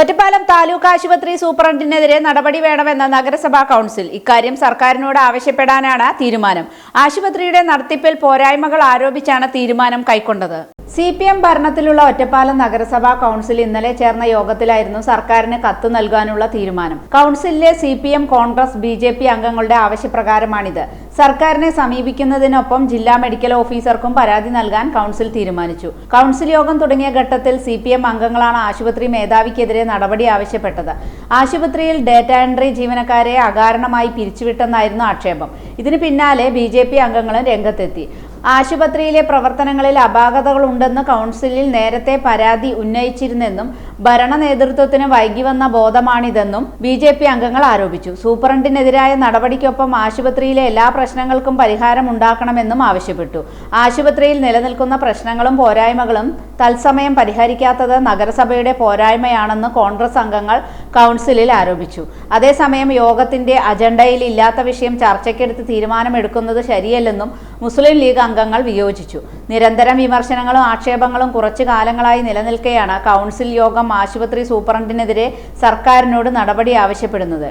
Ottapalam taluk ആശുപത്രി സൂപ്രണ്ടിനെതിരെ നടപടി വേണമെന്ന നഗരസഭാ കൗൺസിൽ ഇക്കാര്യം സർക്കാരിനോട് ആവശ്യപ്പെടാനാണ് തീരുമാനം. ആശുപത്രിയുടെ നടത്തിപ്പിൽ പോരായ്മകൾ ആരോപിച്ചാണ് തീരുമാനം കൈക്കൊണ്ടത്. സി പി എം ഭരണത്തിലുള്ള ഒറ്റപ്പാലം നഗരസഭാ കൗൺസിൽ ഇന്നലെ ചേർന്ന യോഗത്തിലായിരുന്നു സർക്കാരിന് കത്ത് നൽകാനുള്ള തീരുമാനം. കൗൺസിലിലെ C P M Congress B J P അംഗങ്ങളുടെ ആവശ്യപ്രകാരമാണിത്. സർക്കാരിനെ സമീപിക്കുന്നതിനൊപ്പം ജില്ലാ മെഡിക്കൽ ഓഫീസർക്കും പരാതി നൽകാൻ കൗൺസിൽ തീരുമാനിച്ചു. കൗൺസിൽ യോഗം തുടങ്ങിയ ഘട്ടത്തിൽ സി പി എം അംഗങ്ങളാണ് ആശുപത്രി മേധാവിക്കെതിരെ നടപടി ആവശ്യപ്പെട്ടത്. ആശുപത്രിയിൽ ഡേറ്റ എൻട്രി ജീവനക്കാരെ അകാരണമായി പിരിച്ചുവിട്ടെന്നായിരുന്നു ആക്ഷേപം. ഇതിന് പിന്നാലെ ബി അംഗങ്ങളും രംഗത്തെത്തി. ആശുപത്രിയിലെ പ്രവർത്തനങ്ങളിൽ അപാകതകളുണ്ടെന്ന് കൗൺസിലിൽ നേരത്തെ പരാതി ഉന്നയിച്ചിരുന്നെന്നും ഭരണ നേതൃത്വത്തിന് വൈകി വന്ന ബോധമാണിതെന്നും ബി ജെ പി അംഗങ്ങൾ ആരോപിച്ചു. സൂപ്രണ്ടിനെതിരായ നടപടിക്കൊപ്പം ആശുപത്രിയിലെ എല്ലാ പ്രശ്നങ്ങൾക്കും പരിഹാരം ഉണ്ടാക്കണമെന്നും ആവശ്യപ്പെട്ടു. ആശുപത്രിയിൽ നിലനിൽക്കുന്ന പ്രശ്നങ്ങളും പോരായ്മകളും തത്സമയം പരിഹരിക്കാത്തത് നഗരസഭയുടെ പോരായ്മയാണെന്ന് കോൺഗ്രസ് അംഗങ്ങൾ കൗൺസിലിൽ ആരോപിച്ചു. അതേസമയം യോഗത്തിന്റെ അജണ്ടയിൽ ഇല്ലാത്ത വിഷയം ചർച്ചയ്ക്കെടുത്ത് തീരുമാനമെടുക്കുന്നത് ശരിയല്ലെന്നും മുസ്ലിം ലീഗ് അംഗങ്ങൾ വിയോജിച്ചു. നിരന്തരം വിമർശനങ്ങളും ആക്ഷേപങ്ങളും കുറച്ചു കാലങ്ങളായി നിലനിൽക്കെയാണ് കൗൺസിൽ യോഗം ആശുപത്രി സൂപ്രണ്ടിനെതിരെ സർക്കാരിനോട് നടപടി ആവശ്യപ്പെടുന്നത്.